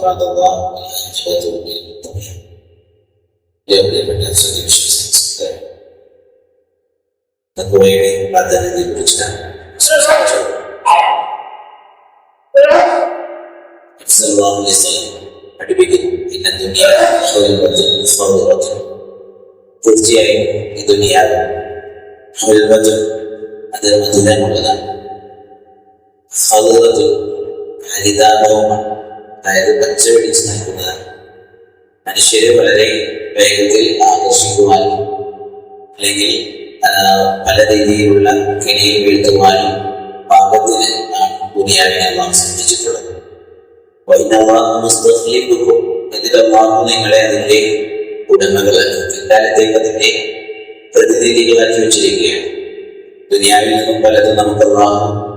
subhanAllah, total devotion. They have evidence and issues there. The way but then in the Krishna. It's a long lesson. At the beginning, in the dunya, showing what the Muslim അതായത് പച്ച പിടിച്ച് നിൽക്കുന്നതാണ് മനുഷ്യരെ വളരെ വേഗത്തിൽ ആകർഷിക്കുവാനും അല്ലെങ്കിൽ പല രീതിയിലുള്ള കെണിയിൽ വീഴ്ത്തുവാനും പാപത്തിന് ആണ് ദുനിയാവിനെ നാം സൃഷ്ടിച്ചിട്ടുള്ളത് എന്നിട്ടല്ലാഹു നിങ്ങളെ അതിന്റെ ഉടമകളാക്കി പിൽക്കാലത്തേക്ക് അതിന്റെ പ്രതിനിധികളാക്കി വെച്ചിരിക്കുകയാണ്. ദുനിയാവിൽ നിന്നും പലതും നമുക്ക്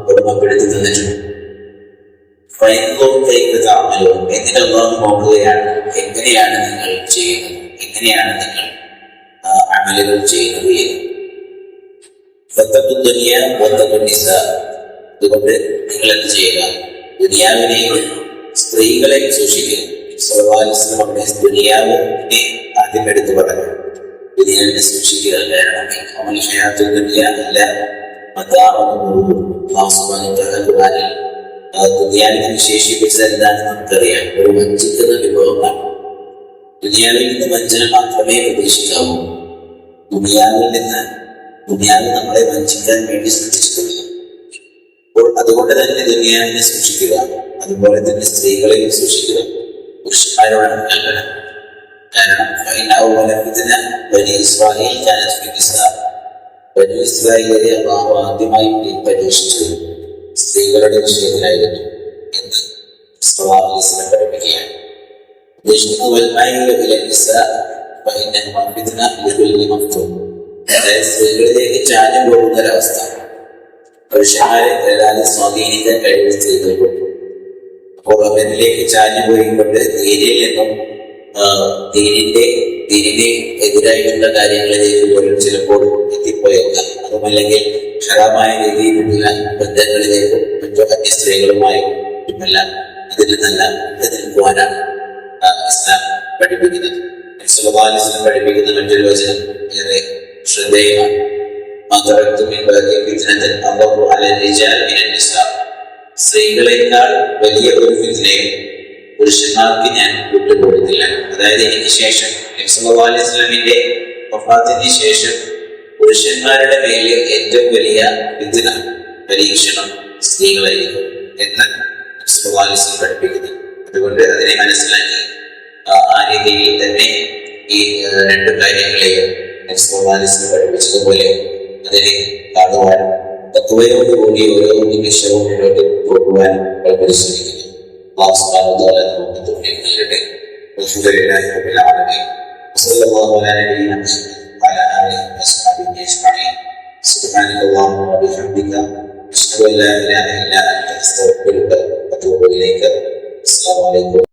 ഉടമപ്പെടുത്തി തന്നിട്ടുണ്ട്. എന്നിട്ട് അള്ളാഹു നോക്കുകയാണ് എങ്ങനെയാണ് നിങ്ങൾ ചെയ്യുന്നത് എങ്ങനെയാണ് നിങ്ങൾ അമലുകൾ ചെയ്യുന്നത് ദുനിയ നിസ അതുകൊണ്ട് നിങ്ങൾ എന്ത് ചെയ്യുക? ദുനിയാവിനെയും സ്ത്രീകളെ സൂക്ഷിക്കുക. ദുനിയാവിനെ ആദ്യം എടുത്തു പറഞ്ഞു ദുനിയാവിനെ സൂക്ഷിക്കുക കാരണം അമൽ ഹയാത്തു ദുനിയ അല്ല. ദുനിയാവിനെ വിശേഷിപ്പിച്ചത് നമുക്കറിയാം. ഒരു വഞ്ചിക്കുന്ന വിഭവമാണ് ദുനിയാവിൽ നിന്ന് വഞ്ചന മാത്രമേ പ്രതീക്ഷിക്കാവൂ. ദുനിയാവിൽ നിന്ന് ദുനിയാവ് നമ്മളെ വഞ്ചിക്കാൻ വേണ്ടി ശ്രദ്ധിച്ചിട്ടുണ്ട് അപ്പോൾ അതുകൊണ്ട് തന്നെ ദുനിയാവിനെ സൂക്ഷിക്കുക. അതുപോലെ തന്നെ സ്ത്രീകളെയും സൂക്ഷിക്കുക. പുരുഷന്മാരോടാണ് കൽപ്പന കാരണം ഇസ്രായേൽ ഇസ്രായേലിനെ അള്ളാഹു ആദ്യമായി പരീക്ഷിച്ചത് സ്ത്രീകളുടെ വിഷയത്തിലായിരുന്നു എന്ന് പഠിപ്പിക്കുകയാണ്. അതായത് സ്ത്രീകളിലേക്ക് ചാഞ്ഞു പോകുന്ന ഒരവസ്ഥ പുരുഷന്മാരെ വല്ലാതെ സ്വാധീനിക്കാൻ കഴിയുന്ന സ്ത്രീകൾക്കും അപ്പോൾ അവരിലേക്ക് ചാഞ്ഞു പോയിക്കൊണ്ട് ദീനിൽ നിന്നും ദീനിന്റെ ദീനിനെ എതിരായിട്ടുള്ള കാര്യങ്ങളിലേക്ക് പോലും ചിലപ്പോൾ എത്തിപ്പോയേക്കാം അതുമല്ലെങ്കിൽ ക്ഷരമായ രീതിയിലുള്ള ബന്ധങ്ങളിലേക്കും മറ്റു അന്യ സ്ത്രീകളുമായും അതിൽ നിന്നെല്ലാം നിൽക്കുവാനാണ് ഇസ്ലാം പഠിപ്പിക്കുന്നത്. ഇസ്ലാം പഠിപ്പിക്കുന്ന മറ്റൊരു വചനം ഏറെ ശ്രദ്ധേയമാണ്. സ്ത്രീകളെക്കാൾ വലിയ ഒരു ഫിത്തിനെയും പുരുഷന്മാർക്ക് ഞാൻ വിട്ടുകൊടുത്തില്ല. അതായത് എനിക്ക് ശേഷം ഇസ്ലാമിന്റെ വഫാത്തിന് ശേഷം പുരുഷന്മാരുടെ മേലിൽ ഏറ്റവും വലിയ വിദ്യ പരീക്ഷണം സ്ത്രീകളായിരിക്കും എന്ന് പഠിപ്പിക്കുന്നു. അതുകൊണ്ട് അതിനെ മനസ്സിലാക്കി ആ രീതിയിൽ തന്നെ ഈ രണ്ട് കാര്യങ്ങളെയും പഠിപ്പിച്ചതുപോലെ അതിനെ കാണുവാനും തത്വയോടുകൂടി ഓരോ നിമിഷവും മുന്നോട്ട് പോകുവാനും പരിശ്രമിക്കുന്നു. الله سبحانه وتعالى له بالتوفيق والهدايه والحمد لله رب العالمين. وصلى الله على نبينا محمد وعلى آله وأصحابه أجمعين. سبحانك اللهم وبحمدك أشهد أن لا إله إلا أنت أستغفرك وأتوب إليك. السلام عليكم.